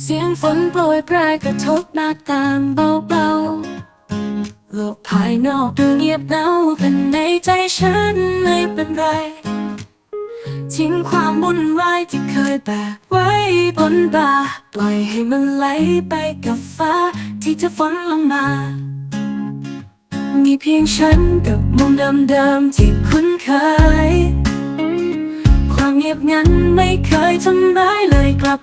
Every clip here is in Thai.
เสียงฝนโปรยปลายกระทบหน้าต่างเบาๆโลกภายนอกดูเงียบเหงาแต่ในใจฉันไม่เป็นไร ทิ้งความวุ่นวายที่เคยแบกไว้บนบ่าปล่อยให้มันไหลไปกับฟ้าที่จะฝนลงมา มีเพียงฉันกับมุมเดิมๆที่คุ้นเคย ความเงียบงันไม่เคยทำร้ายเลยกลับ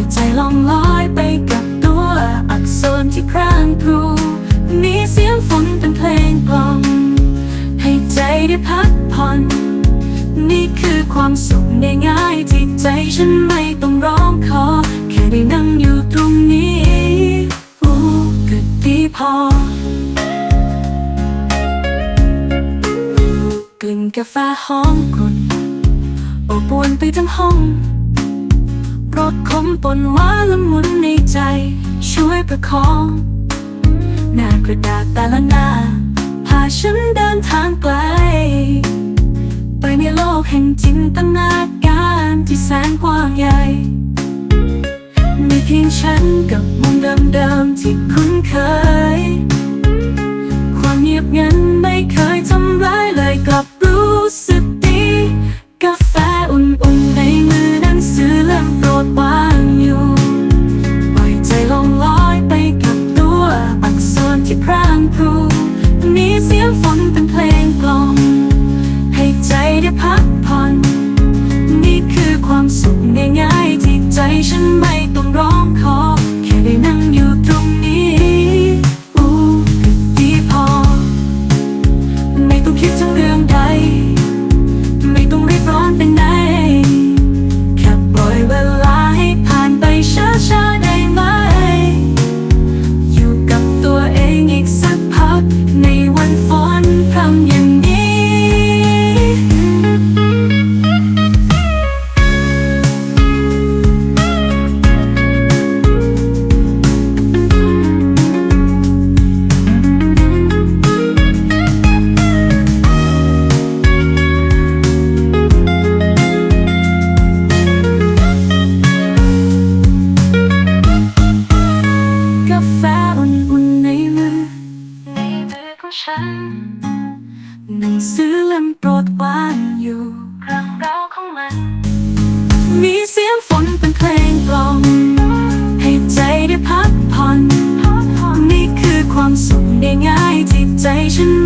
ยใจล่องลอยไปกับตัวอักษรที่พรางพรูมีเสียงฝนเป็นเพลงกล่อมให้ใจได้พักผ่อน นี่คือความสุขง่ายๆที่ใจฉันไม่ต้องร้องขอ แค่ได้นั่งอยู่ตรงนี้อู้ก็ดีพอกลิ่นกาแฟหอมกรุ่นอบอวนไปทั้งห้อง รสขมปนหวานละมุนในใจ ช่วยประคอง หน้ากระดาษแต่ละหน้า พาฉันเดินทางไกล ไปในโลกแห่งจินตนาการที่แสนกว้างใหญ่มีเพียงฉันกับมุมเดิมๆที่คุ้นเคย ฉัน หนังสือเล่มโปรดวางอยู่เรื่องราวของมัน มีเสียงฝนเป็นเพลงกล่อมให้ใจได้พักผ่อนนี่คือความสุขง่ายๆที่ใจฉัน